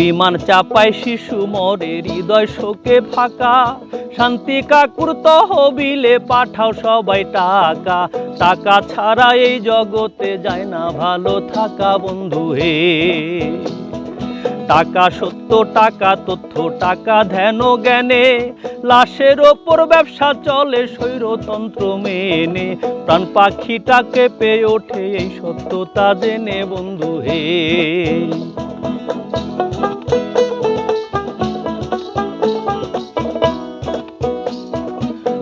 বিমান চাপায় শিশু মরে, হৃদয় শোকে ফাঁকা। শান্তি কাকুর তহবিলে পাঠাও সবাই টাকা। টাকা ছাড়া এই জগতে যায় না, ভালো থাকা বন্ধু হে। টাকা সত্য, টাকা তথ্য, টাকা ধ্যান জ্ঞানে। লাশের ওপর ব্যবসা চলে, স্বৈরতন্ত্র মেনে। প্রাণ পাখিটাকে পেয়ে ওঠে এই সত্যতা জেনে বন্ধু হে।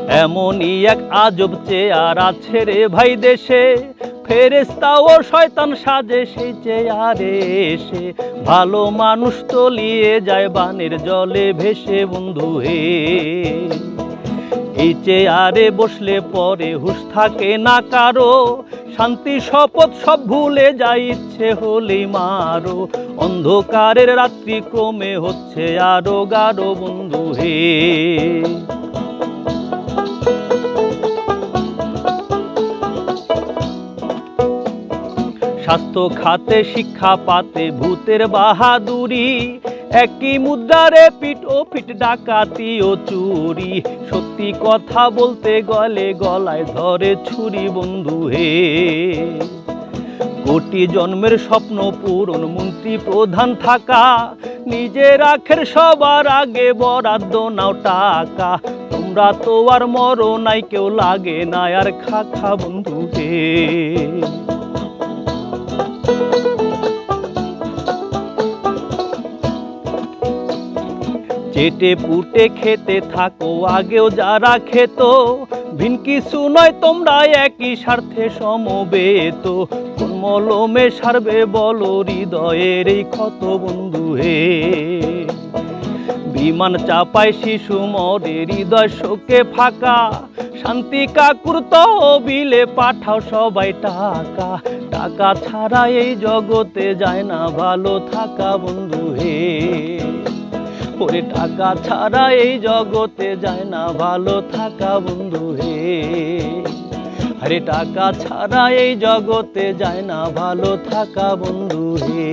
এমনই এক আজব চেয়ার আছে রে ভাই দেশে। ফেরেস্তা ও শয়তান সাজে সেই চেয়ারে এসে। ভালো মানুষ তলিয়ে যায় বানের জলে ভেসে বন্ধু হে এই চেয়ারে বসলে পরে হুশ থাকে না কারও। শান্তি, শপথ সব ভুলে যায়, ইচ্ছে হলেই মারো। অন্ধকারের রাত্রি ক্রমে হচ্ছে আরও গাঢ় বন্ধু হে স্বাস্থ্য খাতে, শিক্ষা পাতে, ভূতের বাহাদুরি। একই মুদ্রারে পিট ও পিট ডাকাতি ও চুরি। সত্যি কথা বলতে গলে গলায় ধরে ছুরি বন্ধু হে। কোটি জন্মের স্বপ্ন পূরণ, মন্ত্রী প্রধান থাকা। নিজের আখের সবার আগে বরাদ্দ নাও টাকা। তোমরা তো আর মরো নাই, কেউ লাগে না, আর খা খা বন্ধু হে। চেটে পুটে খেতে থাকো, আগেও যারা খেত ভিন কিছু নয় তোমরা একই স্বার্থে সমবেত। কোন মলমে সারবে বলো হৃদয়ের এই ক্ষত বন্ধু হে। বিমান চাপায় শিশু মরে, হৃদয় শোকে ফাঁকা শান্তি কাকুর তহবিলে পাঠাও সবাই টাকা। টাকা ছাড়া এই জগতে যায় না, ভালো থাকা বন্ধু হে। ওরে টাকা ছাড়া এই জগতে যায় না, ভালো থাকা বন্ধু হে। আরে টাকা ছাড়া এই জগতে যায় না, ভালো থাকা বন্ধু হে।